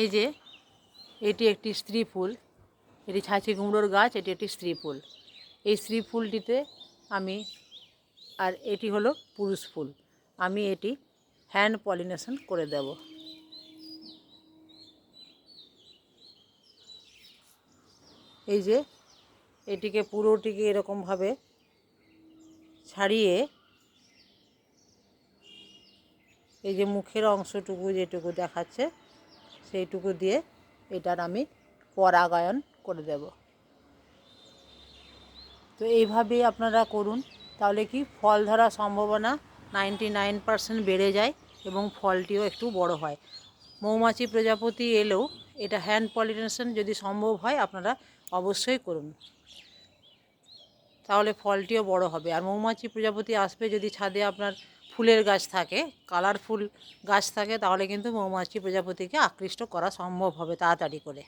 এই যে, এটি একটি স্ত্রী ফুল। এটি ছাঁচি কুমড়োর গাছ, এটি একটি স্ত্রী ফুল। এই স্ত্রী ফুলটিতে আমি, আর এটি হলো পুরুষ ফুল। আমি এটি হ্যান্ড পলিনেশন করে দেব। এই যে, এটিকে পুরোটিকে এরকমভাবে ছাড়িয়ে, এই যে মুখের অংশটুকু যেটুকু দেখাচ্ছে সেইটুকু দিয়ে এটার আমি পরাগায়ন করে দেব। তো এইভাবেই আপনারা করুন, তাহলে কি ফল ধরার সম্ভাবনা নাইনটি নাইন পারসেন্ট বেড়ে যায় এবং ফলটিও একটু বড় হয়। মৌমাছি প্রজাপতি এলেও এটা হ্যান্ড পলিনেশন যদি সম্ভব হয় আপনারা অবশ্যই করুন। তাহলে ফলটিও বড় হবে। আর মৌমাছি প্রজাপতি আসবে যদি ছাদে আপনার ফুলের গাছ থাকে কালারফুল গাছ থাকে, তাহলে কিন্তু মৌমাছি প্রজাপতিকে আকৃষ্ট করা সম্ভব হবে তাড়াতাড়ি করে।